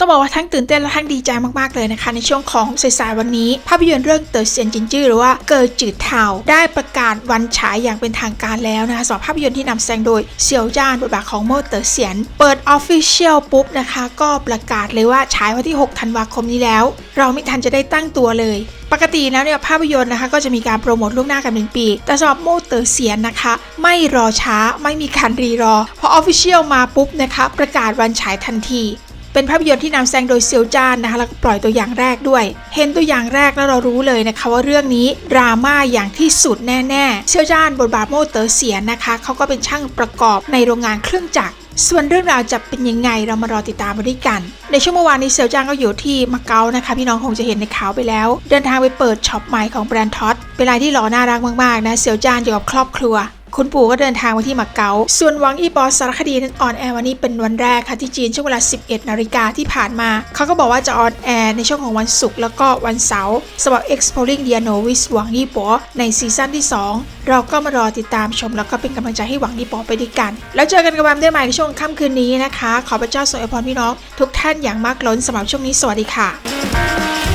ต้องบอกว่าทั้งตื่นเต้นและทั้งดีใจมากๆเลยนะคะ ในช่วงของสายๆวันนี้ ภาพยนตร์เรื่องเตอเซียนจินจื้อหรือว่าเกิดจืดเทาได้ประกาศวันฉายอย่างเป็นทางการแล้วนะคะสำหรับภาพยนตร์ที่นำแสดงโดยเซียวจ้านบทบาทของโมเตอเซียน เปิดออฟฟิเชียลปุ๊บนะคะ ก็ประกาศเลยว่าฉายวันที่ 6 ธันวาคมนี้แล้ว เราไม่ทันจะได้ตั้งตัวเลย ปกติแล้วเนี่ยภาพยนตร์นะคะ ก็จะมีการโปรโมทล่วงหน้ากันเป็นปี แต่สำหรับโมเตอร์เซียนนะคะ ไม่รอช้าไม่มีการรีรอพอออฟฟิเชียลมาปุ๊บนะคะ ประกาศวันฉายทันที เป็นภาพยนตร์ที่นำแสดงโดยเซียวจานนะคะแล้วก็ปล่อยตัวอย่างแรกด้วย เห็นตัวอย่างแรกแล้วเรารู้เลยนะคะว่าเรื่องนี้ดราม่าอย่างที่สุดแน่ๆ เซียวจานบทบาทโมเตอร์เซียนะคะเขาก็เป็นช่างประกอบในโรงงานเครื่องจักรส่วนเรื่องราวจะเป็นยังไงเรามารอติดตามมาด้วยกัน ในช่วงเมื่อวานนี้เซียวจางก็อยู่ที่มาเก๊านะคะ พี่น้องคงจะเห็นในข่าวไปแล้ว เดินทางไปเปิดช็อปใหม่ของแบรนด์ท็อตเป็นรายที่หล่อน่ารักมากๆนะเซียวจานอยู่กับครอบครัว คุณปู่ก็เดินทางมาที่มาเก๊าส่วนหวังอีปอสารคดีนั้นออนแอร์วันนี้เป็นวันแรกค่ะที่จีนช่วงเวลา 11 นาฬิกาที่ผ่านมา เขาก็บอกว่าจะออนแอร์ในช่วงของวันศุกร์แล้วก็วันเสาร์สำหรับ Exploring d i a n o with หวังอีปอในซีซั่นที่ 2 เราก็มารอติดตามชม แล้วก็เป็นกำลังใจให้หวังอีปอไปด้วยกัน แล้วเจอกันกับแบมได้ใหม่ในช่วงค่ำคืนนี้นะคะ ขอพระเจ้าทรงอวยพรพี่น้อง ทุกท่านอย่างมากล้นสำหรับช่วงนี้สวัสดีค่ะ